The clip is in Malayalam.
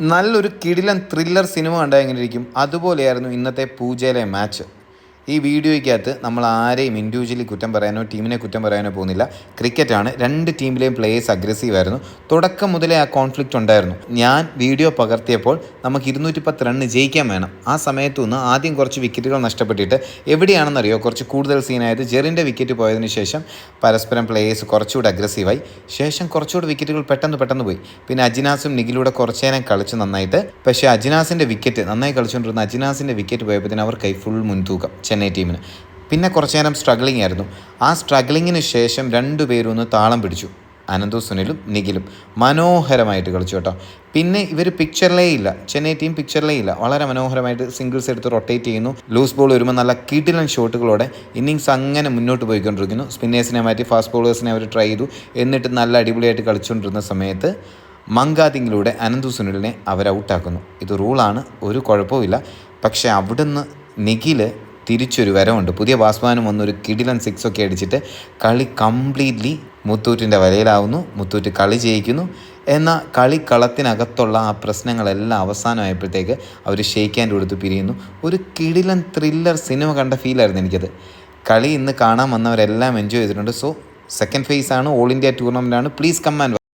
നല്ലൊരു കിടിലൻ ത്രില്ലർ സിനിമ കണ്ടാൽ അതുപോലെയായിരുന്നു ഇന്നത്തെ പൂജയിലെ മാച്ച് ഈ വീഡിയോയ്ക്കകത്ത് നമ്മൾ ആരെയും ഇൻഡിവിജ്വലി കുറ്റം പറയാനോ ടീമിനെ കുറ്റം പറയാനോ പോകുന്നില്ല. ക്രിക്കറ്റാണ് രണ്ട് ടീമിലെയും പ്ലേയേഴ്സ് അഗ്രസീവ് ആയിരുന്നു. തുടക്കം മുതലേ ആ കോൺഫ്ലിക്റ്റ് ഉണ്ടായിരുന്നു. ഞാൻ വീഡിയോ പകർത്തിയപ്പോൾ നമുക്ക് ഇരുന്നൂറ്റി പത്ത് റണ്ണ് ജയിക്കാൻ വേണം. ആ സമയത്തു നിന്ന് ആദ്യം കുറച്ച് വിക്കറ്റുകൾ നഷ്ടപ്പെട്ടിട്ട് എവിടെയാണെന്നറിയോ? കുറച്ച് കൂടുതൽ സീനായത് ജെറിന്റെ വിക്കറ്റ് പോയതിന് ശേഷം പരസ്പരം പ്ലേയേഴ്സ് കുറച്ചുകൂടി അഗ്രസീവായി ശേഷം കുറച്ചുകൂടി വിക്കറ്റുകൾ പെട്ടെന്ന് പെട്ടെന്ന് പോയി. പിന്നെ അജിനാസും നിഖിലൂടെ കുറച്ചു നേരം കളിച്ച് നന്നായിട്ട്. പക്ഷേ അജിനാസിന്റെ വിക്കറ്റ് നന്നായി കളിച്ചുകൊണ്ടിരുന്ന അജിനാസിന്റെ വിക്കറ്റ് പോയപ്പോൾ അവർ കൈ ഫുൾ മുൻതൂക്കം. ചെന്നൈ ടീമിന്. പിന്നെ കുറച്ച് നേരം സ്ട്രഗ്ലിംഗ് ആയിരുന്നു. ആ സ്ട്രഗ്ലിങ്ങിന് ശേഷം രണ്ടുപേരും ഒന്ന് താളം പിടിച്ചു. അനന്തു സുനിലും നിഖിലും. മനോഹരമായിട്ട് കളിച്ചു കേട്ടോ. പിന്നെ ഇവർ പിക്ചറിലേ ഇല്ല. ചെന്നൈ ടീം പിക്ചറിലേ ഇല്ല. വളരെ മനോഹരമായിട്ട് സിംഗിൾസ് എടുത്ത് റൊട്ടേറ്റ് ചെയ്യുന്നു. ലൂസ് ബോൾ വരുമ്പോൾ നല്ല കീട്ടിലൻ ഷോട്ടുകളോടെ ഇന്നിങ്സ് അങ്ങനെ മുന്നോട്ട് പോയിക്കൊണ്ടിരിക്കുന്നു. സ്പിന്നേഴ്സിനെ മാറ്റി ഫാസ്റ്റ് ബോളേഴ്സിനെ അവർ ട്രൈ ചെയ്തു. എന്നിട്ട് നല്ല അടിപൊളിയായിട്ട് കളിച്ചുകൊണ്ടിരുന്ന സമയത്ത് മങ്കാതിങ്ങിലൂടെ അനന്തു സുനിലിനെ അവർ ഔട്ടാക്കുന്നു ഇത് റൂളാണ് ഒരു കുഴപ്പമില്ല പക്ഷേ അവിടുന്ന് നിഖിൽ തിരിച്ചൊരു വരവുണ്ട്. പുതിയ ബാസ്മാനും വന്നൊരു കിടിലൻ സിക്സ് ഒക്കെ അടിച്ചിട്ട് കളി കംപ്ലീറ്റ്ലി മുത്തൂറ്റിന്റെ വലയിലാവുന്നു മുത്തൂറ്റ് കളി ജയിക്കുന്നു. എന്നാൽ കളിക്കളത്തിനകത്തുള്ള ആ പ്രശ്നങ്ങളെല്ലാം അവസാനമായപ്പോഴത്തേക്ക് അവർ ഷെയ്ക്ക് ഹാൻഡ് കൊടുത്ത് പിരിയുന്നു. ഒരു കിടിലൻ ത്രില്ലർ സിനിമ കണ്ട ഫീലായിരുന്നു എനിക്കത്. കളി ഇന്ന് കാണാൻ വന്നവരെല്ലാം എൻജോയ് ചെയ്തിട്ടുണ്ട്. സോ സെക്കൻഡ് ഫേസ് ആണ്. ഓൾ ഇന്ത്യ ടൂർണമെന്റ് ആണ്. Please come